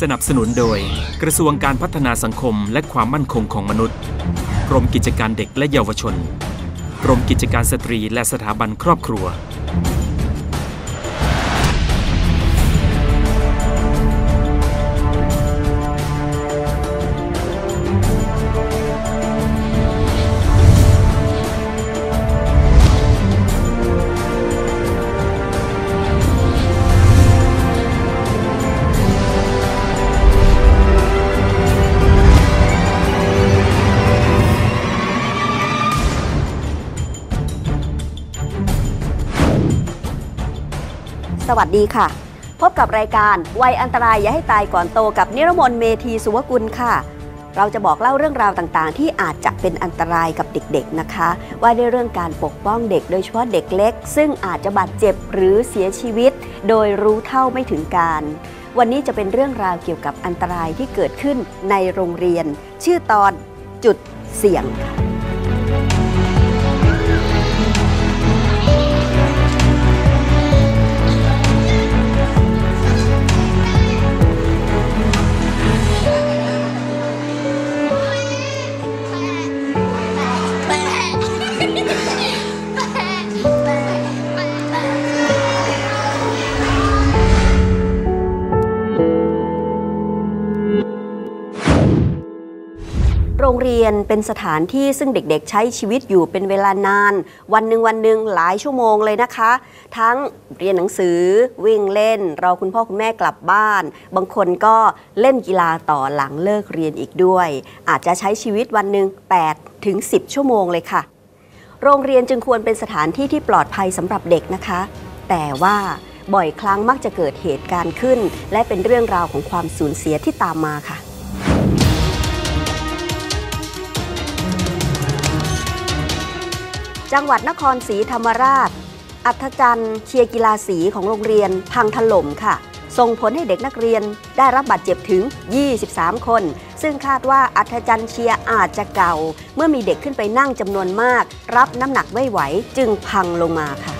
สนับสนุนโดย กระทรวงการพัฒนาสังคมและความมั่นคงของมนุษย์ กรมกิจการเด็กและเยาวชน กรมกิจการสตรีและสถาบันครอบครัว วัสดีค่ะ พบกับรายการวัยอันตรายอย่าให้ตายก่อนโตกับนิรมนเมธีสุวกุลค่ะ เราจะบอกเล่าเรื่องราวต่างๆ ที่อาจจะเป็นอันตรายกับเด็กๆนะคะ ว่าในเรื่องการปกป้องเด็กโดยเฉพาะเด็กเล็ก ซึ่งอาจจะบาดเจ็บหรือเสียชีวิต โดยรู้เท่าไม่ถึงการ วันนี้จะเป็นเรื่องราวเกี่ยวกับอันตรายที่เกิดขึ้นในโรงเรียน ชื่อตอนจุดเสี่ยงค่ะ รียนเป็นสถานที่ซึ่งเด็กๆ ใช้ชีวิตอยู่เป็นเวลานาน วันหนึ่งวันหนึ่งหลายชั่วโมงเลยนะคะ ทั้งเรียนหนังสือวิ่งเล่น รอคุณพ่อคุณแม่กลับบ้าน บางคนก็เล่นกีฬาต่อหลังเลิกเรียนอีกด้วย อาจจะใช้ชีวิตวันหนึ่ง8ถึง10 ชั่วโมงเลยค่ะ โรงเรียนจึงควรเป็นสถานที่ที่ปลอดภัยสำหรับเด็กนะคะ แต่ว่าบ่อยครั้งมักจะเกิดเหตุการณ์ขึ้น และเป็นเรื่องราวของความสูญเสียที่ตามมาค่ะ จังหวัดนครศรีธรรมราช อัธจันทร์เชียร์กีฬาสีของโรงเรียนพังถล่มค่ะ ส่งผลให้เด็กนักเรียนได้รับบาดเจ็บถึง 23 คน ซึ่งคาดว่าอัธจันทร์เชียร์อาจจะเก่า เมื่อมีเด็กขึ้นไปนั่งจำนวนมาก รับน้ำหนักไม่ไหวจึงพังลงมาค่ะ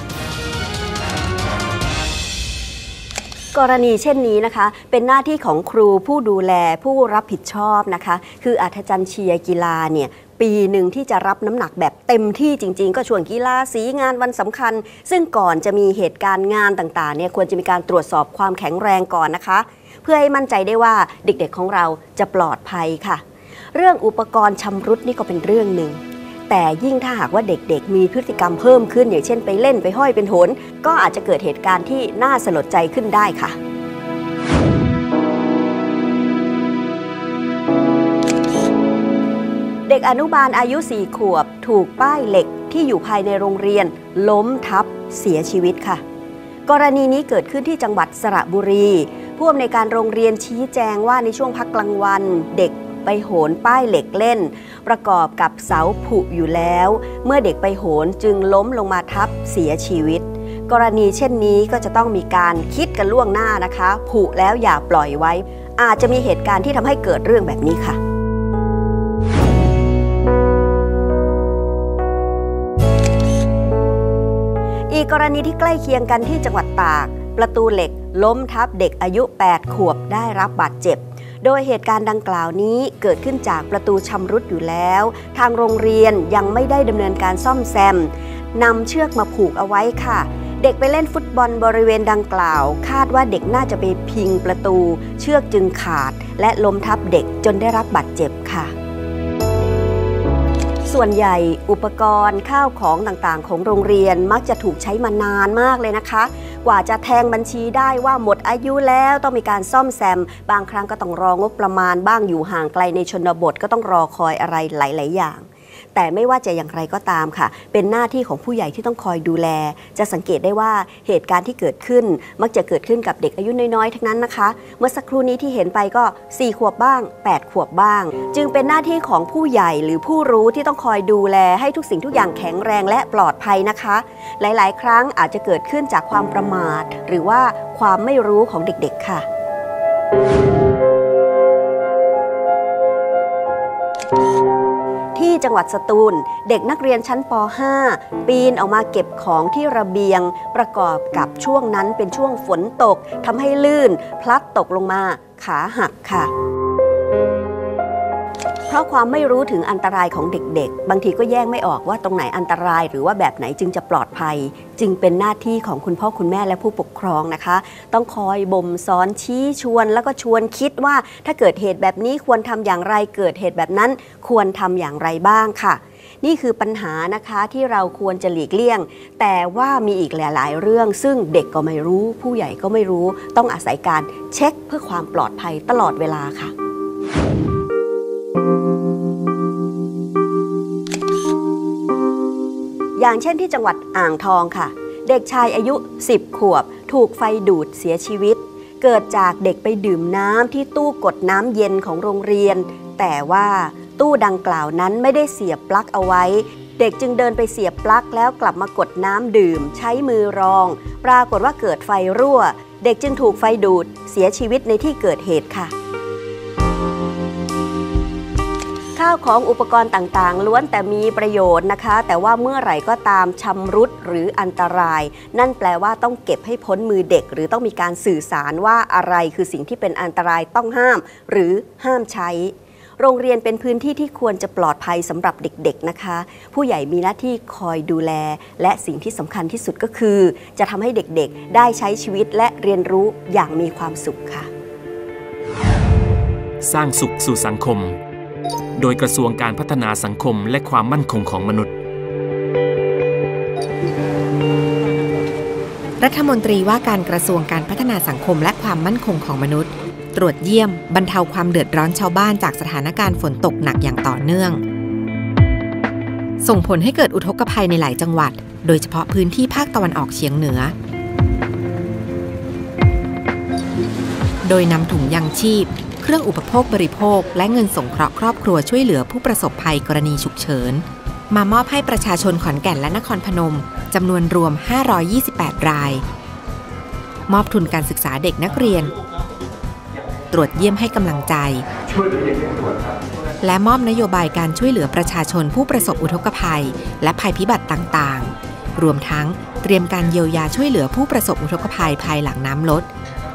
กรณีเช่นนี้นะคะ เป็นหน้าที่ของครูผู้ดูแลผู้รับผิดชอบนะคะ คืออัธจันทร์เชียร์กีฬาเนี่ยปีหนึ่งที่จะรับน้ำหนักแบบเต็มที่จริง ๆ ก็ช่วงกีฬาสีงานวันสำคัญ ซึ่งก่อนจะมีเหตุการณ์งานต่างๆเนี่ยควรจะมีการตรวจสอบความแข็งแรงก่อนนะคะ เพื่อให้มั่นใจได้ว่าเด็กๆของเราจะปลอดภัยค่ะ เรื่องอุปกรณ์ชำรุดนี่ก็เป็นเรื่องหนึ่ง แต่ยิ่งถ้าหากว่าเด็กๆ มีพฤติกรรมเพิ่มขึ้น อย่างเช่นไปเล่นไปห้อยเป็นโหน ก็อาจจะเกิดเหตุการณ์ที่น่าสลดใจขึ้นได้ค่ะเด็กอนุบาลอายุ 4 ขวบ ถูกป้ายเหล็กที่อยู่ภายในโรงเรียน ล้มทับเสียชีวิตค่ะ กรณีนี้เกิดขึ้นที่จังหวัดสระบุรี ผู้อำนวยการโรงเรียนชี้แจงว่าในช่วงพักกลางวัน เด็กไปโหนป้ายเหล็กเล่น ประกอบกับเสาผุอยู่แล้ว เมื่อเด็กไปโหนจึงล้มลงมาทับเสียชีวิต กรณีเช่นนี้ก็จะต้องมีการคิดกันล่วงหน้านะคะ ผุแล้วอย่าปล่อยไว้ อาจจะมีเหตุการณ์ที่ทำให้เกิดเรื่องแบบนี้ค่ะอีกกรณีที่ใกล้เคียงกันที่จังหวัดตาก ประตูเหล็กล้มทับเด็กอายุ 8 ขวบได้รับบาดเจ็บ โดยเหตุการณ์ดังกล่าวนี้เกิดขึ้นจากประตูชำรุดอยู่แล้ว ทางโรงเรียนยังไม่ได้ดำเนินการซ่อมแซมนำเชือกมาผูกเอาไว้ค่ะ เด็กไปเล่นฟุตบอลบริเวณดังกล่าว คาดว่าเด็กน่าจะไปพิงประตู เชือกจึงขาด และล้มทับเด็กจนได้รับบาดเจ็บค่ะส่วนใหญ่อุปกรณ์ข้าวของต่างๆ ของโรงเรียนมักจะถูกใช้มานานมากเลยนะคะ กว่าจะแทงบัญชีได้ว่าหมดอายุแล้วต้องมีการซ่อมแซม บางครั้งก็ต้องรองบประมาณบ้างอยู่ห่างไกลในชนบทก็ต้องรอคอยอะไรหลาย ๆ อย่าง แต่ไม่ว่าจะอย่างไรก็ตามค่ะ เป็นหน้าที่ของผู้ใหญ่ที่ต้องคอยดูแล จะสังเกตได้ว่าเหตุการณ์ที่เกิดขึ้น มักจะเกิดขึ้นกับเด็กอายุน้อยๆทั้งนั้นนะคะ เมื่อสักครู่นี้ที่เห็นไปก็ 4 ขวบบ้าง 8 ขวบบ้าง จึงเป็นหน้าที่ของผู้ใหญ่หรือผู้รู้ที่ต้องคอยดูแล ให้ทุกสิ่งทุกอย่างแข็งแรงและปลอดภัยนะคะ หลายๆ ครั้งอาจจะเกิดขึ้นจากความประมาท หรือว่าความไม่รู้ของเด็กๆค่ะ จังหวัดสตูล เด็กนักเรียนชั้นป .5 ปีนออกมาเก็บของที่ระเบียง ประกอบกับช่วงนั้นเป็นช่วงฝนตกทำให้ลื่น พลัดตกลงมาขาหักค่ะ เพราะความไม่รู้ถึงอันตรายของเด็กๆ บางทีก็แยกไม่ออกว่าตรงไหนอันตรายหรือว่าแบบไหนจึงจะปลอดภัย จึงเป็นหน้าที่ของคุณพ่อคุณแม่และผู้ปกครองนะคะ ต้องคอยบ่มสอนชี้ชวน แล้วก็ชวนคิดว่าถ้าเกิดเหตุแบบนี้ควรทำอย่างไรเกิดเหตุแบบนั้นควรทำอย่างไรบ้างค่ะนี่คือปัญหานะคะที่เราควรจะหลีกเลี่ยง แต่ว่ามีอีกหลาย ๆ เรื่อง ซึ่งเด็กก็ไม่รู้ ผู้ใหญ่ก็ไม่รู้ ต้องอาศัยการเช็คเพื่อความปลอดภัยตลอดเวลาค่ะ อย่างเช่นที่จังหวัดอ่างทองค่ะ เด็กชายอายุ 10 ขวบ ถูกไฟดูดเสียชีวิต เกิดจากเด็กไปดื่มน้ำที่ตู้กดน้ำเย็นของโรงเรียน แต่ว่าตู้ดังกล่าวนั้นไม่ได้เสียบปลั๊กเอาไว้ เด็กจึงเดินไปเสียบปลั๊กแล้วกลับมากดน้ำดื่ม ใช้มือรอง ปรากฏว่าเกิดไฟรั่ว เด็กจึงถูกไฟดูดเสียชีวิตในที่เกิดเหตุค่ะ ข้าวของอุปกรณ์ต่างๆ ล้วนแต่มีประโยชน์นะคะ แต่ว่าเมื่อไหร่ก็ตามชำรุดหรืออันตราย นั่นแปลว่าต้องเก็บให้พ้นมือเด็ก หรือต้องมีการสื่อสารว่าอะไรคือสิ่งที่เป็นอันตรายต้องห้าม หรือห้ามใช้โรงเรียนเป็นพื้นที่ที่ควรจะปลอดภัยสำหรับเด็กๆนะคะ ผู้ใหญ่มีหน้าที่คอยดูแล และสิ่งที่สำคัญที่สุดก็คือ จะทำให้เด็กๆ ได้ใช้ชีวิตและเรียนรู้อย่างมีความสุขค่ะ สร้างสุขสู่สังคม โดยกระทรวงการพัฒนาสังคมและความมั่นคงของมนุษย์ รัฐมนตรีว่าการกระทรวงการพัฒนาสังคมและความมั่นคงของมนุษย์ ตรวจเยี่ยม บรรเทาความเดือดร้อนชาวบ้านจากสถานการณ์ฝนตกหนักอย่างต่อเนื่อง ส่งผลให้เกิดอุทกภัยในหลายจังหวัด โดยเฉพาะพื้นที่ภาคตะวันออกเฉียงเหนือโดยนำถุงยังชีพ รื่องอุปโภคบริโภค และเงินสงเคราะห์ครอบครัวช่วยเหลือผู้ประสบภัยกรณีฉุกเฉิน มามอบให้ประชาชนขอนแก่นและนครพนมจำนวนรวม 528 ราย มอบทุนการศึกษาเด็กนักเรียน ตรวจเยี่ยมให้กำลังใจ และมอบนโยบายการช่วยเหลือประชาชนผู้ประสบอุทกภัย และภัยพิบัติต่างๆ รวมทั้งเตรียมการเยียวยาช่วยเหลือผู้ประสบอุทกภัยภายหลังน้ำลด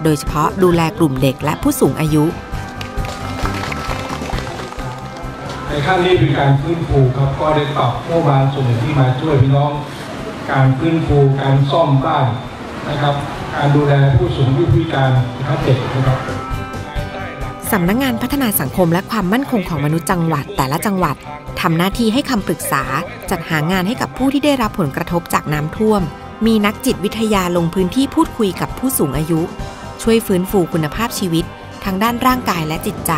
โดยเฉพาะดูแลกลุ่มเด็กและผู้สูงอายุ ในขั้นนี้เป็นการฟื้นฟูครับก็ได้ตอบงบประมาณส่วนหนึ่งที่มาช่วยพี่น้อง การฟื้นฟูการซ่อมบ้านนะครับ การดูแลผู้สูงอายุพิการนะครับเด็กนะครับสำนักงงานพัฒนาสังคมและความมั่นคงของมนุษย์จังหวัดแต่ละจังหวัดทำหน้าที่ให้คำปรึกษา จัดหางานให้กับผู้ที่ได้รับผลกระทบจากน้ำท่วม มีนักจิตวิทยาลงพื้นที่พูดคุยกับผู้สูงอายุ ช่วยฟื้นฟูคุณภาพชีวิต ทั้งด้านร่างกายและจิตใจ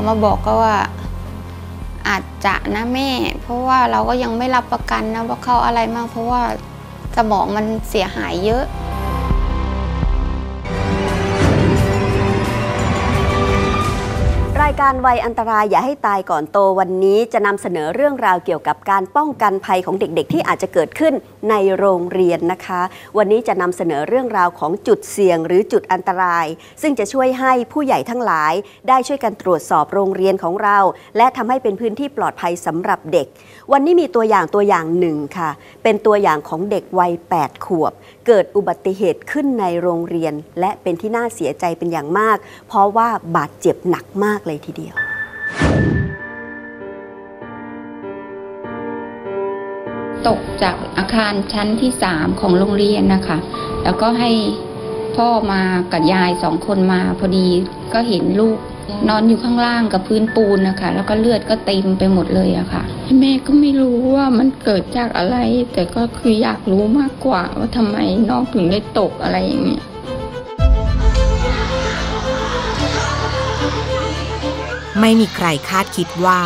มอมาบอกก็ว่า อาจจะนะแม่ เพราะว่าเราก็ยังไม่รับประกันนะว่าเขาอะไรมาก เพราะว่าสมองมันเสียหายเยอะ การวัยอันตรายอย่าให้ตายก่อนโตวันนี้จะนำเสนอเรื่องราวเกี่ยวกับการป้องกันภัยของเด็กๆ ที่อาจจะเกิดขึ้นในโรงเรียนนะคะ วันนี้จะนำเสนอเรื่องราวของจุดเสี่ยงหรือจุดอันตราย ซึ่งจะช่วยให้ผู้ใหญ่ทั้งหลาย ได้ช่วยกันตรวจสอบโรงเรียนของเรา และทำให้เป็นพื้นที่ปลอดภัยสำหรับเด็ก วันนี้มีตัวอย่างตัวอย่างหนึ่งค่ะ เป็นตัวอย่างของเด็กวัย 8 ขวบ เกิดอุบัติเหตุขึ้นในโรงเรียน และเป็นที่น่าเสียใจเป็นอย่างมาก เพราะว่าบาดเจ็บหนักมากเลยทีเดียวตกจากอาคารชั้นที่สามของโรงเรียนนะคะ แล้วก็ให้พ่อมากับยายสองคนมาพอดีก็เห็นลูกนอนอยู่ข้างล่างกับพื้นปูนนะคะ แล้วก็เลือดก็เต็มไปหมดเลยอะค่ะ แม่ก็ไม่รู้ว่ามันเกิดจากอะไร แต่ก็คืออยากรู้มากกว่าว่าทำไมน้องถึงได้ตกอะไรอย่างเงี้ย ไม่มีใครคาดคิดว่า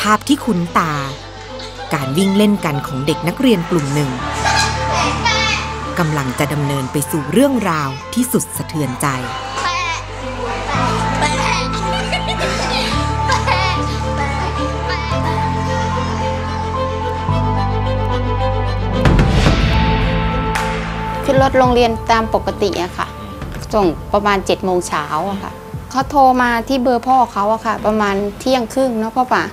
ภาพที่คุ้นตา การวิ่งเล่นกันของเด็กนักเรียนกลุ่มหนึ่งกำลังจะดำเนินไปสู่เรื่องราวที่สุดสะเทือนใจ ขึ้นรถโรงเรียนตามปกติอะค่ะ ส่งประมาณ7จ็ดโมงเช้าอะค่ะ เขาโทรมาที่เบอร์พ่อเขาอะค่ะ ประมาณเที่ยงครึ่งเนาะพ่อป่ะ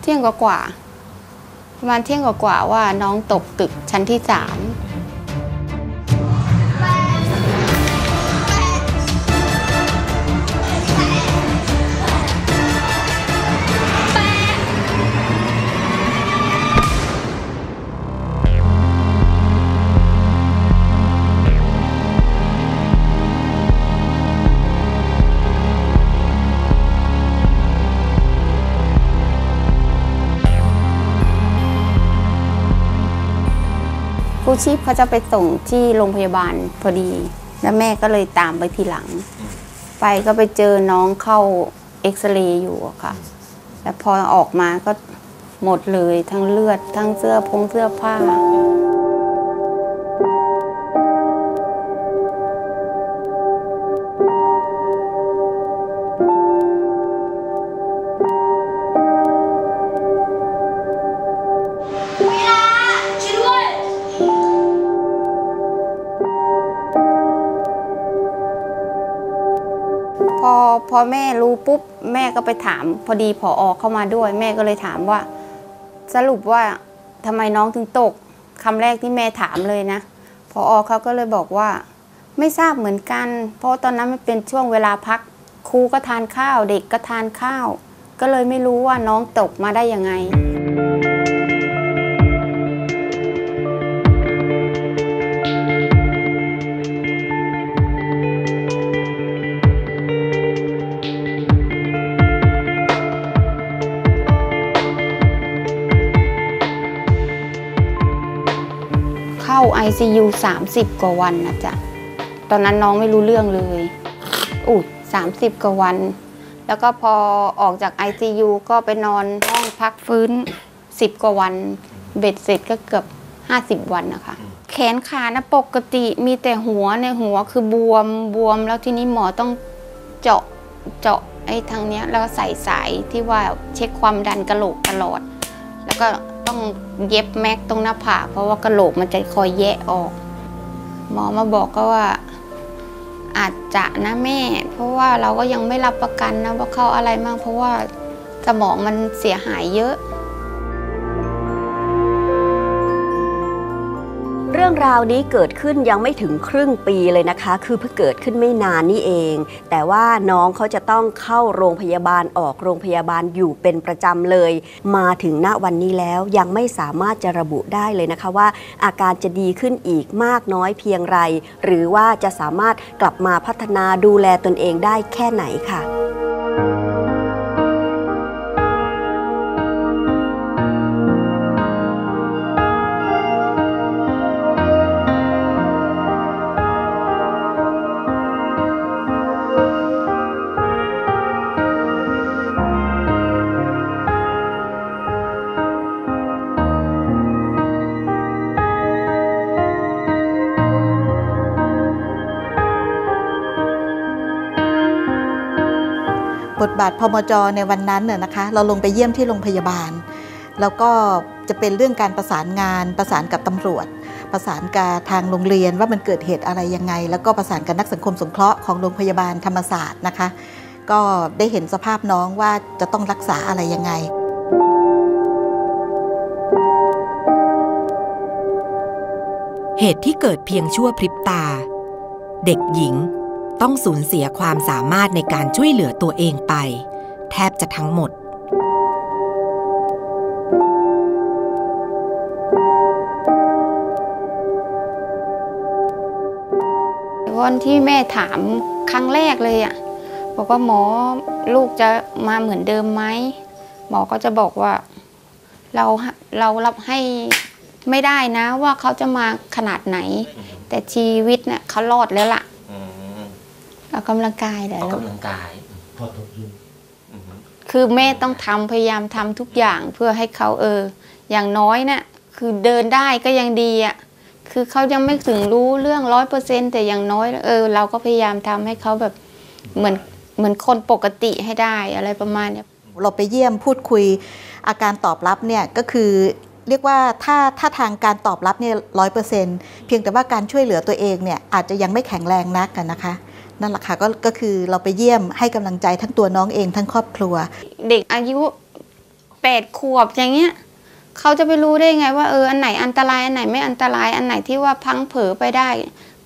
เที่ยงกว่ากว่าประมาณเที่ยงกว่ากว่าว่าน้องตกตึกชั้นที่สาม กู้ชีพเขาจะไปส่งที่โรงพยาบาลพอดี แล้วแม่ก็เลยตามไปทีหลัง ไปก็ไปเจอน้องเข้าเอ็กซเรย์อยู่อะค่ะ แล้วพอออกมาก็หมดเลยทั้งเลือดทั้งเสื้อพงเสื้อผ้า พอแม่รู้ปุ๊บแม่ก็ไปถาม พอดีพออเข้ามาด้วย แม่ก็เลยถามว่า สรุปว่าทำไมน้องถึงตกคำแรกที่แม่ถามเลยนะพออเขาก็เลยบอกว่า ไม่ทราบเหมือนกัน เพราะตอนนั้นมันเป็นช่วงเวลาพักครูก็ทานข้าว เด็กก็ทานข้าว ก็เลยไม่รู้ว่าน้องตกมาได้ยังไง ICU 30 กว่าวันนะจ๊ะ ตอนนั้นน้องไม่รู้เรื่องเลยอู้30 กว่าวัน แล้วก็พอออกจาก ICU ก็ไปนอนห้องพักฟื้น 10 กว่าวัน เบ็ดเสร็จก็เกือบ 50 วันนะคะ แขนขานะปกติมีแต่หัวในหัวคือบวมบวม แล้วทีนี้หมอต้องเจาะเจาะไอ้ทางเนี้ยแล้วใส่สายที่ว่าเช็คความดันกระโหลกตลอด แล้วก็ ต้องเย็บแม็กตรงหน้าผากเพราะว่ากระโหลกมันจะคอยแยะออก หมอมาบอกก็ว่า อาจจะนะแม่ เพราะว่าเราก็ยังไม่รับประกันนะว่าเขาอะไรมาก เพราะว่าสมองมันเสียหายเยอะ เรื่องราวนี้เกิดขึ้นยังไม่ถึงครึ่งปีเลยนะคะ คือเพิ่งเกิดขึ้นไม่นานนี่เอง แต่ว่าน้องเขาจะต้องเข้าโรงพยาบาลออกโรงพยาบาลอยู่เป็นประจำเลย มาถึงณวันนี้แล้วยังไม่สามารถจะระบุได้เลยนะคะว่า อาการจะดีขึ้นอีกมากน้อยเพียงไร หรือว่าจะสามารถกลับมาพัฒนาดูแลตนเองได้แค่ไหนค่ะ บาทพมจในวันนั้นน่ะนะคะ เราลงไปเยี่ยมที่โรงพยาบาล แล้วก็จะเป็นเรื่องการประสานงานประสานกับตำรวจ ประสานกับทางโรงเรียนว่ามันเกิดเหตุอะไรยังไง แล้วก็ประสานกับนักสังคมสงเคราะห์ของโรงพยาบาลธรรมศาสตร์นะคะ ก็ได้เห็นสภาพน้องว่าจะต้องรักษาอะไรยังไงเหตุที่เกิดเพียงชั่วพริบตา เด็กหญิง ต้องสูญเสียความสามารถในการช่วยเหลือตัวเองไป แทบจะทั้งหมด วันที่แม่ถามครั้งแรกเลยอะบอกว่าหมอลูกจะมาเหมือนเดิมไหมหมอก็จะบอกว่าเราเรารับให้ไม่ได้นะว่าเขาจะมาขนาดไหน แต่ชีวิตเนี่ยเขารอดแล้วล่ะ ออกกำลังกายแหละออกลูกกำลังกายอืมคือแม่ต้องทำพยายามทำทุกอย่างเพื่อให้เขาเออ อย่างน้อยเนี่ยคือเดินได้ก็ยังดีอะคือเขายังไม่ถึงรู้เรื่องร้อยเปอร์เซ็นแต่อย่างน้อย เออ เราก็พยายามทำให้เขาแบบเหมือนเหมือนคนปกติให้ได้อะไรประมาณเนี้ย เราไปเยี่ยมพูดคุยอาการตอบรับเนี่ยก็คือเรียกว่าถ้าถ้าทางการตอบรับเนี่ยร้อยเปอร์เซ็นเพียงแต่ว่าการช่วยเหลือตัวเองเนี่ยอาจจะยังไม่แข็งแรงนักกันนะคะ นั่นแหละค่ะก็ก็คือเราไปเยี่ยมให้กำลังใจทั้งตัวน้องเองทั้งครอบครัว เด็กอายุแปดขวบอย่างเงี้ยเขาจะไปรู้ได้ไงว่าเอออันไหนอันตรายอันไหนไม่อันตรายอันไหนที่ว่าพังเผลอไปได้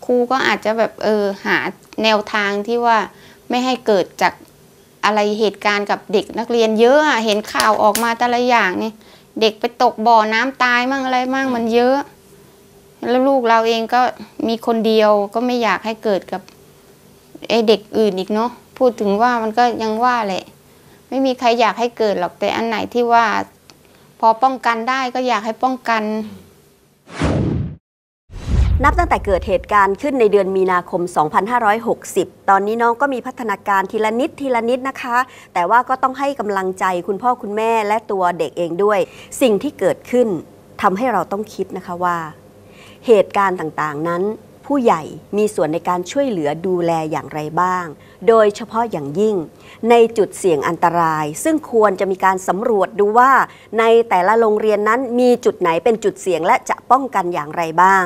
ครูก็อาจจะแบบเออหาแนวทางที่ว่าไม่ให้เกิดจากอะไรเหตุการณ์กับเด็กนักเรียนเยอะอะเห็นข่าวออกมาแต่ละอย่างนี่เด็กไปตกบ่อน้ำตายมั่งอะไรมั่งมันเยอะ แล้วลูกเราเองก็มีคนเดียวก็ไม่อยากให้เกิดกับ ไอเด็กอื่นอีกเนาะพูดถึงว่ามันก็ยังว่าแหละไม่มีใครอยากให้เกิดหรอกแต่อันไหนที่ว่า พอป้องกันได้ก็อยากให้ป้องกัน นับตั้งแต่เกิดเหตุการณ์ขึ้นในเดือนมีนาคม 2560 ตอนนี้น้องก็มีพัฒนาการทีละนิดทีละนิดนะคะ แต่ว่าก็ต้องให้กำลังใจคุณพ่อคุณแม่และตัวเด็กเองด้วย สิ่งที่เกิดขึ้นทำให้เราต้องคิดนะคะว่า เหตุการณ์ต่างๆนั้น ผู้ใหญ่มีส่วนในการช่วยเหลือดูแลอย่างไรบ้าง โดยเฉพาะอย่างยิ่ง ในจุดเสี่ยงอันตราย ซึ่งควรจะมีการสำรวจดูว่า ในแต่ละโรงเรียนนั้นมีจุดไหนเป็นจุดเสี่ยงและจะป้องกันอย่างไรบ้าง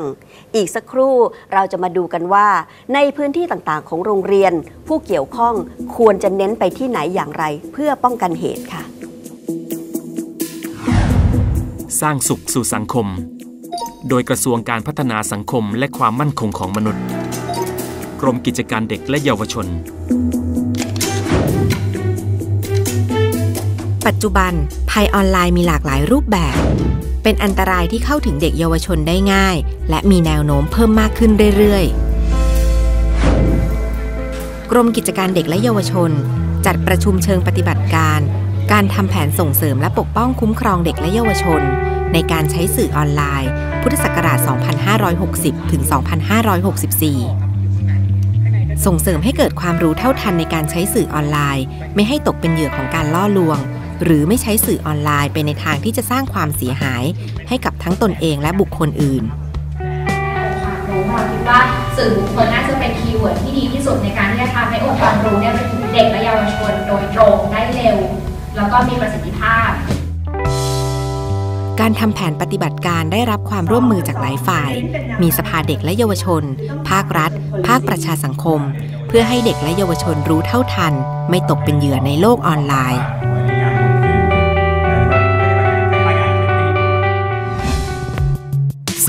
อีกสักครู่เราจะมาดูกันว่า ในพื้นที่ต่างๆ ของโรงเรียน ผู้เกี่ยวข้องควรจะเน้นไปที่ไหนอย่างไร เพื่อป้องกันเหตุค่ะ สร้างสุขสู่สังคม โดยกระทรวงการพัฒนาสังคมและความมั่นคงของมนุษย์ กรมกิจการเด็กและเยาวชน ปัจจุบันภัยออนไลน์มีหลากหลายรูปแบบ เป็นอันตรายที่เข้าถึงเด็กเยาวชนได้ง่าย และมีแนวโน้มเพิ่มมากขึ้นเรื่อยๆ กรมกิจการเด็กและเยาวชน จัดประชุมเชิงปฏิบัติการ การทำแผนส่งเสริมและปกป้องคุ้มครองเด็กและเยาวชน ในการใช้สื่อออนไลน์ พุทธศักราช 2560 ถึง 2564 ส่งเสริมให้เกิดความรู้เท่าทันในการใช้สื่อออนไลน์ ไม่ให้ตกเป็นเหยื่อของการล่อลวง หรือไม่ใช้สื่อออนไลน์ไปในทางที่จะสร้างความเสียหาย ให้กับทั้งตนเองและบุคคลอื่นค่ะหนูเราคิดว่าสื่อบุคคลน่าจะเป็นคีย์เวิร์ดที่ดีที่สุดในการที่จะทำให้องค์กรรู้เนี่ยไปถึงเด็กและเยาวชนโดยตรงได้เร็ว แล้วก็มีประสิทธิภาพ การทำแผนปฏิบัติการได้รับความร่วมมือจากหลายฝ่าย มีสภาเด็กและเยาวชน ภาครัฐ ภาคประชาสังคม เพื่อให้เด็กและเยาวชนรู้เท่าทัน ไม่ตกเป็นเหยื่อในโลกออนไลน์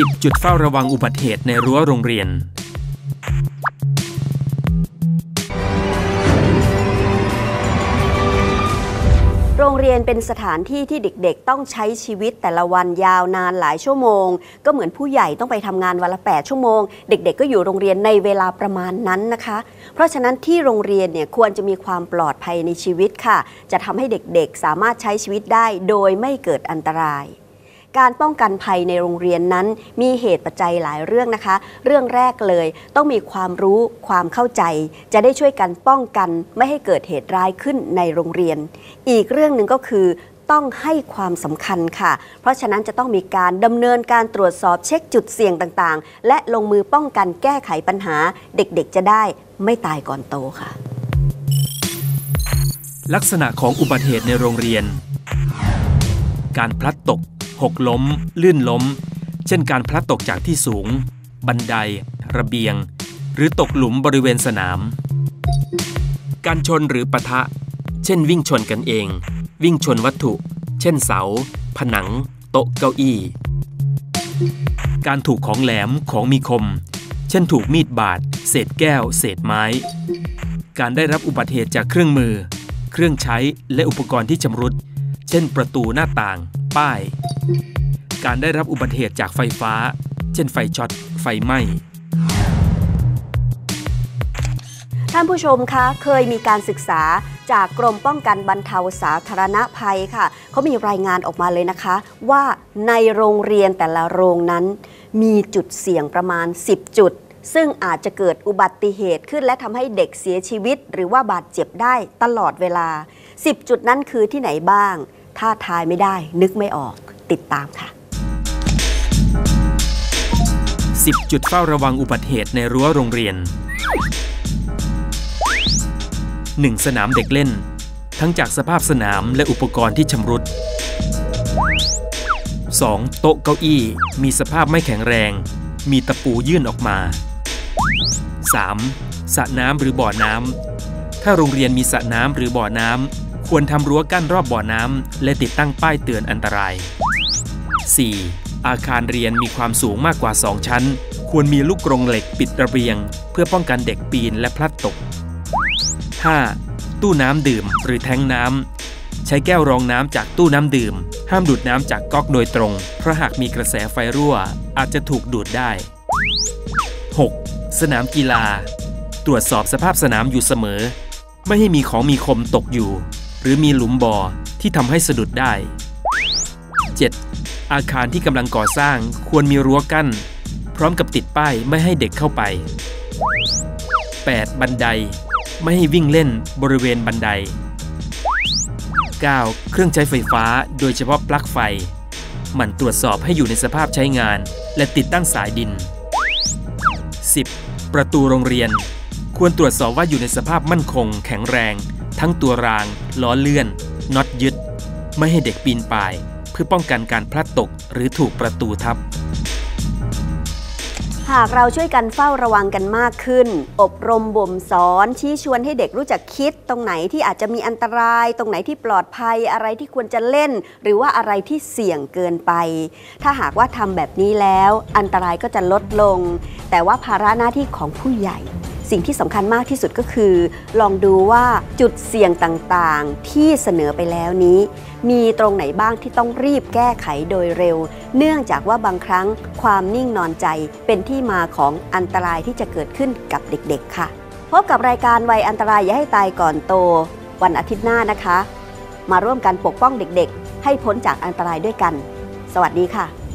10 จุดเฝ้าระวังอุบัติเหตุในรั้วโรงเรียน รียนเป็นสถานที่ที่เด็กๆ ต้องใช้ชีวิตแต่ละวันยาวนานหลายชั่วโมง ก็เหมือนผู้ใหญ่ต้องไปทำงานวันละ 8 ชั่วโมง เด็ก ๆ ก็อยู่โรงเรียนในเวลาประมาณนั้นนะคะ เพราะฉะนั้นที่โรงเรียนเนี่ยควรจะมีความปลอดภัยในชีวิตค่ะ จะทำให้เด็กๆ สามารถใช้ชีวิตได้โดยไม่เกิดอันตราย การป้องกันภัยในโรงเรียนนั้น มีเหตุปัจจัยหลายเรื่องนะคะ เรื่องแรกเลยต้องมีความรู้ความเข้าใจ จะได้ช่วยกันป้องกันไม่ให้เกิดเหตุร้ายขึ้นในโรงเรียน อีกเรื่องหนึ่งก็คือต้องให้ความสำคัญค่ะ เพราะฉะนั้นจะต้องมีการดำเนินการตรวจสอบเช็คจุดเสี่ยงต่างๆ และลงมือป้องกันแก้ไขปัญหา เด็กๆจะได้ไม่ตายก่อนโตค่ะ ลักษณะของอุบัติเหตุในโรงเรียน การพลัดตก หกล้ม ลื่นล้ม เช่นการพลัดตกจากที่สูง บันได ระเบียง หรือตกหลุมบริเวณสนาม การชนหรือปะทะ เช่นวิ่งชนกันเอง วิ่งชนวัตถุ เช่นเสา ผนัง โต๊ะเก้าอี้ การถูกของแหลมของมีคม เช่นถูกมีดบาด เศษแก้ว เศษไม้ การได้รับอุบัติเหตุจากเครื่องมือ เครื่องใช้และอุปกรณ์ที่ชำรุด เช่นประตูหน้าต่าง ป้าย การได้รับอุบัติเหตุจากไฟฟ้า เช่นไฟช็อต ไฟไหม้ท่านผู้ชมคะเคยมีการศึกษาจากกรมป้องกันบรรเทาสาธารณภัยค่ะเขามีรายงานออกมาเลยนะคะ ว่าในโรงเรียนแต่ละโรงนั้น มีจุดเสี่ยงประมาณ 10 จุด ซึ่งอาจจะเกิดอุบัติเหตุขึ้นและทำให้เด็กเสียชีวิต หรือว่าบาดเจ็บได้ตลอดเวลา 10 จุดนั้นคือที่ไหนบ้าง ถ้าทายไม่ได้ นึกไม่ออกติดตามค่ะ 10 จุดเฝ้าระวังอุบัติเหตุในรั้วโรงเรียน 1. สนามเด็กเล่น ทั้งจากสภาพสนามและอุปกรณ์ที่ชำรุด 2. โต๊ะเก้าอี้มีสภาพไม่แข็งแรง มีตะปูยื่นออกมา 3. สระน้ำหรือบ่อน้ำ ถ้าโรงเรียนมีสระน้ำหรือบ่อน้ำ ควรทำรั้วกั้นรอบบ่อน้ำ และติดตั้งป้ายเตือนอันตราย 4. อาคารเรียนมีความสูงมากกว่า 2 ชั้น ควรมีลูกกรงเหล็กปิดระเบียง เพื่อป้องกันเด็กปีนและพลัดตก 5. ตู้น้ำดื่มหรือแทงน้ำ ใช้แก้วรองน้ำจากตู้น้ำดื่ม ห้ามดูดน้ำจากก๊อกโดยตรง เพราะหากมีกระแสไฟรั่ว อาจจะถูกดูดได้ 6. สนามกีฬา ตรวจสอบสภาพสนามอยู่เสมอ ไม่ให้มีของมีคมตกอยู่ หรือมีหลุมบ่อที่ทำให้สะดุดได้ อาคารที่กำลังก่อสร้างควรมีรั้วกั้น พร้อมกับติดป้ายไม่ให้เด็กเข้าไป 8. บันได ไม่ให้วิ่งเล่นบริเวณบันได 9. เครื่องใช้ไฟฟ้าโดยเฉพาะปลั๊กไฟ หมั่นตรวจสอบให้อยู่ในสภาพใช้งาน และติดตั้งสายดิน 10. ประตูโรงเรียน ควรตรวจสอบว่าอยู่ในสภาพมั่นคง แข็งแรง ทั้งตัวราง ล้อเลื่อนน็อตยึด ไม่ให้เด็กปีนป่าย พื่อป้องกันการพลัดตกหรือถูกประตูทับ หากเราช่วยกันเฝ้าระวังกันมากขึ้น อบรมบ่มสอนชี้ชวนให้เด็กรู้จักคิด ตรงไหนที่อาจจะมีอันตราย ตรงไหนที่ปลอดภัยอะไรที่ควรจะเล่น หรือว่าอะไรที่เสี่ยงเกินไป ถ้าหากว่าทำแบบนี้แล้ว อันตรายก็จะลดลง แต่ว่าภาระหน้าที่ของผู้ใหญ่ สิ่งที่สำคัญมากที่สุดก็คือ ลองดูว่าจุดเสี่ยงต่างๆ ที่เสนอไปแล้วนี้ มีตรงไหนบ้างที่ต้องรีบแก้ไขโดยเร็ว เนื่องจากว่าบางครั้งความนิ่งนอนใจเป็นที่มาของอันตรายที่จะเกิดขึ้นกับเด็กๆ ค่ะ พบกับรายการวัยอันตรายอย่าให้ตายก่อนโต วันอาทิตย์หน้านะคะ มาร่วมกันปกป้องเด็กๆ ให้พ้นจากอันตรายด้วยกัน สวัสดีค่ะ